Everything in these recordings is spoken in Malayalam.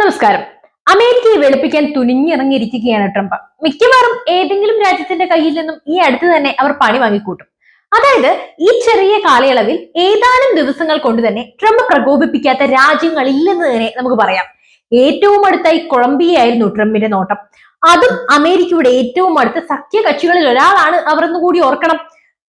നമസ്കാരം. അമേരിക്കയെ വെളുപ്പിക്കാൻ തുനിഞ്ഞിറങ്ങിയിരിക്കുകയാണ് ട്രംപ്. മിക്കവാറും ഏതെങ്കിലും രാജ്യത്തിന്റെ കയ്യിൽ നിന്നും ഈ അടുത്ത് തന്നെ അവർ പണി വാങ്ങിക്കൂട്ടും. അതായത് ഈ ചെറിയ കാലയളവിൽ ഏതാനും ദിവസങ്ങൾ കൊണ്ട് തന്നെ ട്രംപ് പ്രകോപിപ്പിക്കാത്ത രാജ്യങ്ങളില്ലെന്ന് തന്നെ നമുക്ക് പറയാം. ഏറ്റവും അടുത്തായി കൊളംബിയയായിരുന്നു ട്രംപിന്റെ നോട്ടം. അതും അമേരിക്കയുടെ ഏറ്റവും അടുത്ത സഖ്യകക്ഷികളിൽ ഒരാളാണ് അവർ കൂടി ഓർക്കണം.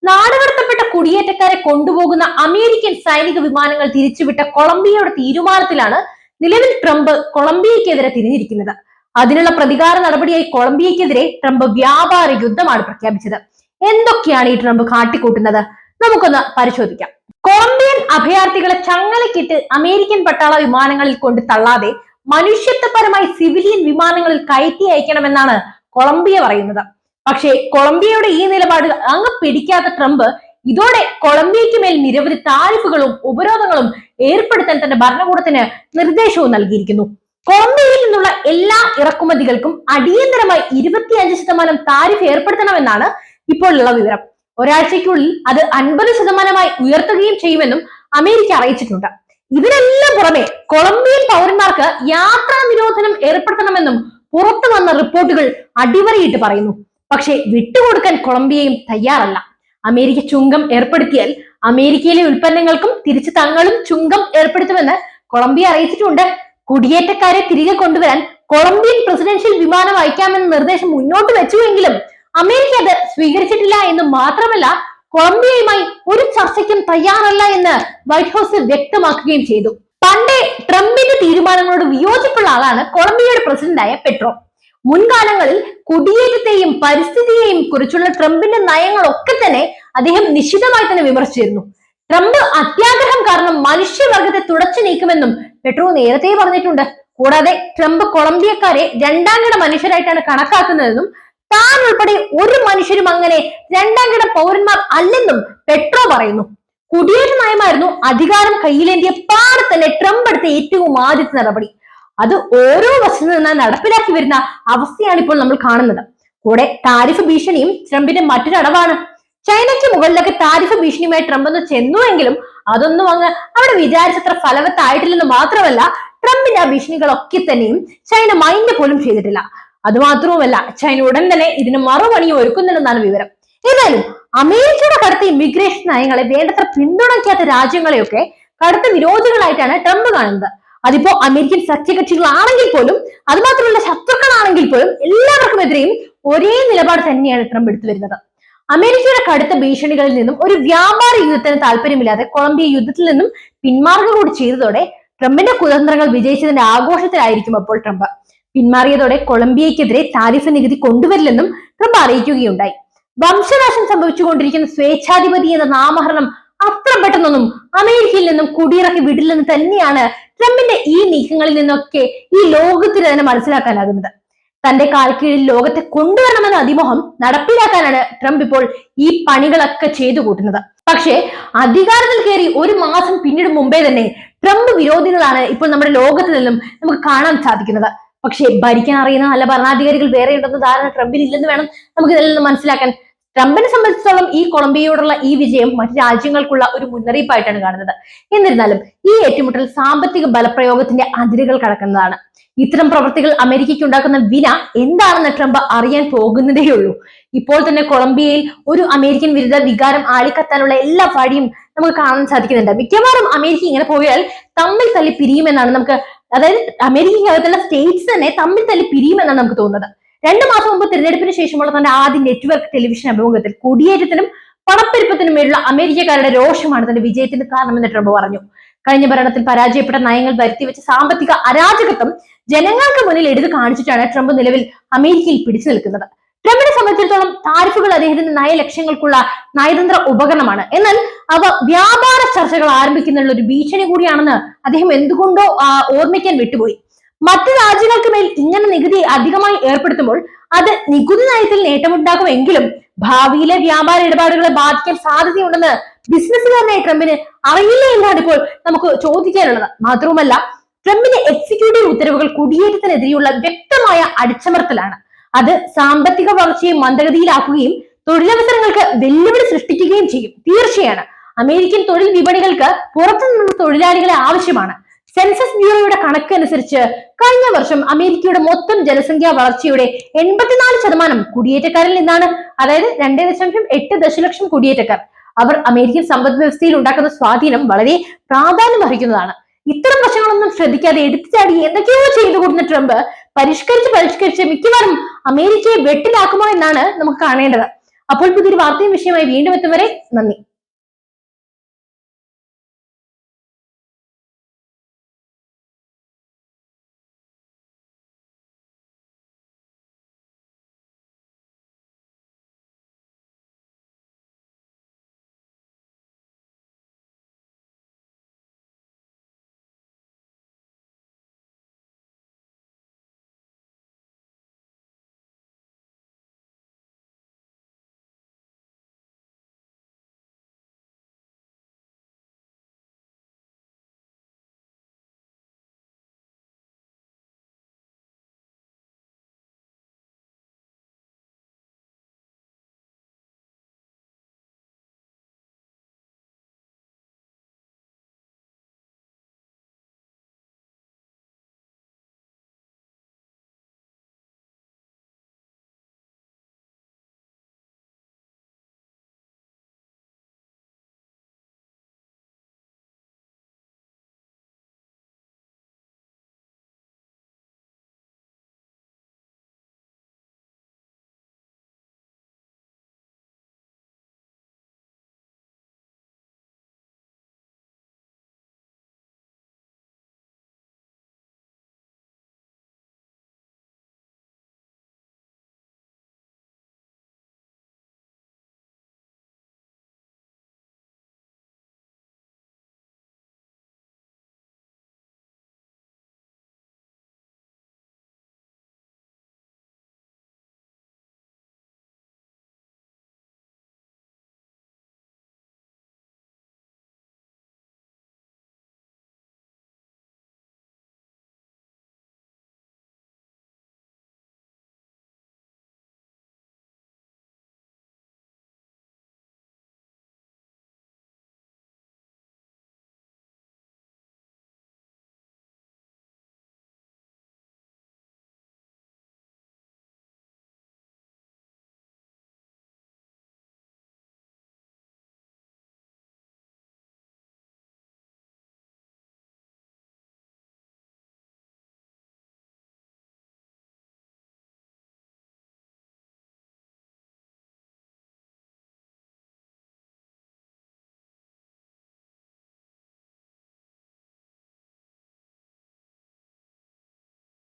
നാടുകടത്തപ്പെട്ട കുടിയേറ്റക്കാരെ കൊണ്ടുപോകുന്ന അമേരിക്കൻ സൈനിക വിമാനങ്ങൾ തിരിച്ചുവിട്ട കൊളംബിയയുടെ തീരുമാനത്തിലാണ് നിലവിൽ ട്രംപ് കൊളംബിയക്കെതിരെ തിരിഞ്ഞിരിക്കുന്നത്. അതിനുള്ള പ്രതികാര നടപടിയായി കൊളംബിയക്കെതിരെ ട്രംപ് വ്യാപാര യുദ്ധമാണ് പ്രഖ്യാപിച്ചത്. എന്തൊക്കെയാണ് ഈ ട്രംപ് കാട്ടിക്കൂട്ടുന്നത്? നമുക്കൊന്ന് പരിശോധിക്കാം. കൊളംബിയൻ അഭയാർത്ഥികളെ ചങ്ങലക്കിട്ട് അമേരിക്കൻ പട്ടാള വിമാനങ്ങളിൽ കൊണ്ട് തള്ളാതെ മനുഷ്യത്വപരമായി സിവിലിയൻ വിമാനങ്ങളിൽ കയറ്റി അയക്കണമെന്നാണ് കൊളംബിയ പറയുന്നത്. പക്ഷേ കൊളംബിയയുടെ ഈ നിലപാട് അങ്ങ് പിടിക്കാത്ത ട്രംപ് ഇതോടെ കൊളംബിയയ്ക്ക് മേൽ നിരവധി താരിഫുകളും ഉപരോധങ്ങളും ഏർപ്പെടുത്താൻ തന്റെ ഭരണകൂടത്തിന് നിർദ്ദേശവും നൽകിയിരിക്കുന്നു. കൊളംബിയയിൽ നിന്നുള്ള എല്ലാ ഇറക്കുമതികൾക്കും അടിയന്തരമായി ഇരുപത്തിയഞ്ച് ശതമാനം താരിഫ് ഏർപ്പെടുത്തണമെന്നാണ് ഇപ്പോൾ ഉള്ള വിവരം. ഒരാഴ്ചയ്ക്കുള്ളിൽ അത് അൻപത് ശതമാനമായി ഉയർത്തുകയും ചെയ്യുമെന്നും അമേരിക്ക അറിയിച്ചിട്ടുണ്ട്. ഇതിനെല്ലാം പുറമെ കൊളംബിയൻ പൗരന്മാർക്ക് യാത്രാ നിരോധനം ഏർപ്പെടുത്തണമെന്നും പുറത്തു വന്ന റിപ്പോർട്ടുകൾ അടിവരയിട്ട് പറയുന്നു. പക്ഷേ വിട്ടുകൊടുക്കാൻ കൊളംബിയയും തയ്യാറല്ല. അമേരിക്ക ചുങ്കം ഏർപ്പെടുത്തിയാൽ അമേരിക്കയിലെ ഉൽപ്പന്നങ്ങൾക്കും തിരിച്ച് തങ്ങളും ചുങ്കം ഏർപ്പെടുത്തുമെന്ന് കൊളംബിയ അറിയിച്ചിട്ടുണ്ട്. കുടിയേറ്റക്കാരെ തിരികെ കൊണ്ടുവരാൻ കൊളംബിയൻ പ്രസിഡൻഷ്യൽ വിമാനം അയക്കാമെന്ന നിർദ്ദേശം മുന്നോട്ട് വെച്ചുവെങ്കിലും അമേരിക്ക അത് സ്വീകരിച്ചിട്ടില്ല എന്ന് മാത്രമല്ല കൊളംബിയയുമായി ഒരു ചർച്ചയ്ക്കും തയ്യാറല്ല എന്ന് വൈറ്റ് ഹൗസ് വ്യക്തമാക്കുകയും ചെയ്തു. പണ്ടേ ട്രംപിന്റെ തീരുമാനങ്ങളോട് വിയോജിപ്പുള്ള ആളാണ് കൊളംബിയയുടെ പ്രസിഡന്റായ പെട്രോ. മുൻകാലങ്ങളിൽ കുടിയേറ്റത്തെയും പരിസ്ഥിതിയെയും കുറിച്ചുള്ള ട്രംപിന്റെ നയങ്ങളൊക്കെ തന്നെ അദ്ദേഹം നിശിതമായി തന്നെ വിമർശിച്ചിരുന്നു. ട്രംപ് അത്യാഗ്രഹം കാരണം മനുഷ്യവർഗത്തെ തുടച്ചു നീക്കുമെന്നും പെട്രോ നേരത്തെ പറഞ്ഞിട്ടുണ്ട്. കൂടാതെ ട്രംപ് കൊളംബിയക്കാരെ രണ്ടാംകിട മനുഷ്യരായിട്ടാണ് കണക്കാക്കുന്നതെന്നും താൻ ഉൾപ്പെടെ ഒരു മനുഷ്യരും അങ്ങനെ രണ്ടാംകിട പൗരന്മാർ അല്ലെന്നും പെട്രോ പറയുന്നു. കുടിയേറ്റ നയമായിരുന്നു അധികാരം കയ്യിലേന്തിയ പാടെ തന്നെ ട്രംപ് എടുത്ത ഏറ്റവും ആദ്യത്തെ നടപടി. അത് ഓരോ വശത്തു നിന്ന് നടപ്പിലാക്കി വരുന്ന അവസ്ഥയാണ് ഇപ്പോൾ നമ്മൾ കാണുന്നത്. കൂടെ താരിഫ് ഭീഷണിയും ട്രംപിന്റെ മറ്റൊരു അടവാണ് ചൈനയ്ക്ക് മുകളിലൊക്കെ താരിഫ് ഭീഷണിയുമായി ട്രംപ് ഒന്ന് ചെന്നുവെങ്കിലും അതൊന്നും അങ്ങ് അവിടെ വിചാരിച്ചത്ര ഫലവത്തായിട്ടില്ലെന്ന് മാത്രമല്ല ട്രംപിന്റെ ആ ഭീഷണികളൊക്കെ തന്നെയും ചൈന മൈൻഡ് പോലും ചെയ്തിട്ടില്ല. അതുമാത്രവുമല്ല ചൈന ഉടൻ തന്നെ ഇതിന് മറുപണി ഒരുക്കുന്നുണ്ടെന്നാണ് വിവരം. ഏതായാലും അമേരിക്കയുടെ കടുത്ത ഇമിഗ്രേഷൻ നയങ്ങളെ വേണ്ടത്ര പിന്തുണയ്ക്കാത്ത രാജ്യങ്ങളെയൊക്കെ കടുത്ത വിരോധികളായിട്ടാണ് ട്രംപ് കാണുന്നത്. അതിപ്പോ അമേരിക്കൻ സഖ്യകക്ഷികളാണെങ്കിൽ പോലും അതുമാത്രമല്ല ശത്രുക്കളാണെങ്കിൽ പോലും എല്ലാവർക്കും എതിരെയും ഒരേ നിലപാട് തന്നെയാണ് ട്രംപ് എടുത്തു വരുന്നത്. അമേരിക്കയുടെ കടുത്ത ഭീഷണികളിൽ നിന്നും ഒരു വ്യാപാര യുദ്ധത്തിന് താല്പര്യമില്ലാതെ കൊളംബിയ യുദ്ധത്തിൽ നിന്നും പിന്മാറുക കൂടി ചെയ്തതോടെ ട്രംപിന്റെ കുതന്ത്രങ്ങൾ വിജയിച്ചതിന്റെ ആഘോഷത്തിലായിരിക്കും അപ്പോൾ ട്രംപ്. പിന്മാറിയതോടെ കൊളംബിയക്കെതിരെ താരിഫ് നികുതി കൊണ്ടുവരില്ലെന്നും ട്രംപ് അറിയിക്കുകയുണ്ടായി. വംശനാശം സംഭവിച്ചുകൊണ്ടിരിക്കുന്ന സ്വേച്ഛാധിപതി എന്ന നാമഹരണം അത്ര പെട്ടെന്നൊന്നും അമേരിക്കയിൽ നിന്നും കുടിയിറക്കി വിടില്ലെന്ന് തന്നെയാണ് ട്രംപിന്റെ ഈ നീക്കങ്ങളിൽ നിന്നൊക്കെ ഈ ലോകത്തിന് തന്നെ മനസ്സിലാക്കാനാകുന്നത്. തന്റെ കാൽക്കീഴിൽ ലോകത്തെ കൊണ്ടുവരണമെന്ന അതിമോഹം നടപ്പിലാക്കാനാണ് ട്രംപ് ഇപ്പോൾ ഈ പണികളൊക്കെ ചെയ്തു കൂട്ടുന്നത്. പക്ഷേ അധികാരത്തിൽ കയറി ഒരു മാസം പിന്നീട് മുമ്പേ തന്നെ ട്രംപ് വിരോധികളാണ് ഇപ്പോൾ നമ്മുടെ ലോകത്ത് നിന്നും നമുക്ക് കാണാൻ സാധിക്കുന്നത്. പക്ഷേ ഭരിക്കാൻ അറിയുന്ന നല്ല ഭരണാധികാരികൾ വേറെ ഉണ്ടെന്ന ധാരണ ട്രംപിന് ഇല്ലെന്ന് വേണം നമുക്ക് ഇതിൽ നിന്ന് മനസ്സിലാക്കാൻ. ട്രംപിനെ സംബന്ധിച്ചിടത്തോളം ഈ കൊളംബിയയോടുള്ള ഈ വിജയം മറ്റു രാജ്യങ്ങൾക്കുള്ള ഒരു മുന്നറിയിപ്പായിട്ടാണ് കാണുന്നത്. എന്നിരുന്നാലും ഈ ഏറ്റുമുട്ടൽ സാമ്പത്തിക ബലപ്രയോഗത്തിന്റെ അതിരുകൾ കടക്കുന്നതാണ്. ഇത്തരം പ്രവർത്തികൾ അമേരിക്കയ്ക്ക് ഉണ്ടാക്കുന്ന വില എന്താണെന്ന് ട്രംപ് അറിയാൻ പോകുന്നതേയുള്ളൂ ഇപ്പോൾ തന്നെ കൊളംബിയയിൽ ഒരു അമേരിക്കൻ വിരുദ്ധ വികാരം ആളിക്കത്താനുള്ള എല്ലാ വഴിയും നമുക്ക് കാണാൻ സാധിക്കുന്നുണ്ട്. മിക്കവാറും അമേരിക്ക ഇങ്ങനെ പോയാൽ തമ്മിൽ തല്ലി പിരിയുമെന്നാണ് നമുക്ക് അതായത് അമേരിക്കയ്ക്കകത്തുള്ള സ്റ്റേറ്റ്സ് തന്നെ തമ്മിൽ തല്ലി പിരിയുമെന്നാണ് നമുക്ക് തോന്നുന്നത്. രണ്ടു മാസം മുമ്പ് തിരഞ്ഞെടുപ്പിന് ശേഷമുള്ള തന്റെ ആദ്യ നെറ്റ്വർക്ക് ടെലിവിഷൻ അഭിമുഖത്തിൽ കുടിയേറ്റത്തിനും പണപ്പെരുപ്പത്തിനും മേലുള്ള അമേരിക്കക്കാരുടെ രോഷമാണ് തന്റെ വിജയത്തിന് കാരണമെന്ന് ട്രംപ് പറഞ്ഞു. കഴിഞ്ഞ ഭരണത്തിൽ പരാജയപ്പെട്ട നയങ്ങൾ വരുത്തിവെച്ച സാമ്പത്തിക അരാജകത്വം ജനങ്ങൾക്ക് മുന്നിൽ എടുത്തു കാണിച്ചിട്ടാണ് ട്രംപ് നിലവിൽ അമേരിക്കയിൽ പിടിച്ചു നിൽക്കുന്നത്. ട്രംപിനെ സംബന്ധിച്ചിടത്തോളം താരിഫുകൾ അദ്ദേഹത്തിന്റെ നയലക്ഷ്യങ്ങൾക്കുള്ള നയതന്ത്ര ഉപകരണമാണ്. എന്നാൽ അവ വ്യാപാര ചർച്ചകൾ ആരംഭിക്കുന്നുള്ള ഒരു ഭീഷണി കൂടിയാണെന്ന് അദ്ദേഹം എന്തുകൊണ്ടോ ഓർമ്മിക്കാൻ വിട്ടുപോയി. മറ്റു രാജ്യങ്ങൾക്ക് മേൽ ഇങ്ങനെ നികുതി അധികമായി ഏർപ്പെടുത്തുമ്പോൾ അത് നികുതി നയത്തിൽ നേട്ടമുണ്ടാക്കുമെങ്കിലും ഭാവിയിലെ വ്യാപാര ഇടപാടുകളെ ബാധിക്കാൻ സാധ്യതയുണ്ടെന്ന് ബിസിനസ്സുകാരനായ ട്രംപിന് അറിയില്ല എന്നാണ് ഇപ്പോൾ നമുക്ക് ചോദിക്കാനുള്ളത്. മാത്രവുമല്ല ട്രംപിന്റെ എക്സിക്യൂട്ടീവ് ഉത്തരവുകൾ കുടിയേറ്റത്തിനെതിരെയുള്ള വ്യക്തമായ അടിച്ചമർത്തലാണ്. അത് സാമ്പത്തിക വളർച്ചയെ മന്ദഗതിയിലാക്കുകയും തൊഴിലവസരങ്ങൾക്ക് വെല്ലുവിളി സൃഷ്ടിക്കുകയും ചെയ്യും. തീർച്ചയാണ്. അമേരിക്കൻ തൊഴിൽ വിപണികൾക്ക് പുറത്തുനിന്നുള്ള തൊഴിലാളികളെ ആവശ്യമാണ്. സെൻസസ് ബ്യൂറോയുടെ കണക്കനുസരിച്ച് കഴിഞ്ഞ വർഷം അമേരിക്കയുടെ മൊത്തം ജനസംഖ്യാ വളർച്ചയുടെ എൺപത്തിനാല് ശതമാനം കുടിയേറ്റക്കാരിൽ നിന്നാണ്. അതായത് രണ്ടേ ദശാംശം എട്ട് ദശലക്ഷം കുടിയേറ്റക്കാർ. അവർ അമേരിക്കൻ സമ്പദ് വ്യവസ്ഥയിൽ ഉണ്ടാക്കുന്ന സ്വാധീനം വളരെ പ്രാധാന്യം അർഹിക്കുന്നതാണ്. ഇത്തരം വശങ്ങളൊന്നും ശ്രദ്ധിക്കാതെ എടുത്തുചാടി എന്തൊക്കെയോ ചെയ്തു കൊടുക്കുന്ന ട്രംപ് പരിഷ്കരിച്ച് പരിഷ്കരിച്ച് മിക്കവാറും അമേരിക്കയെ വെട്ടിലാക്കുമോ എന്നാണ് നമുക്ക് കാണേണ്ടത്. അപ്പോൾ പുതിയൊരു വാർത്തയും വിഷയമായി വീണ്ടും എത്തും വരെ നന്ദി.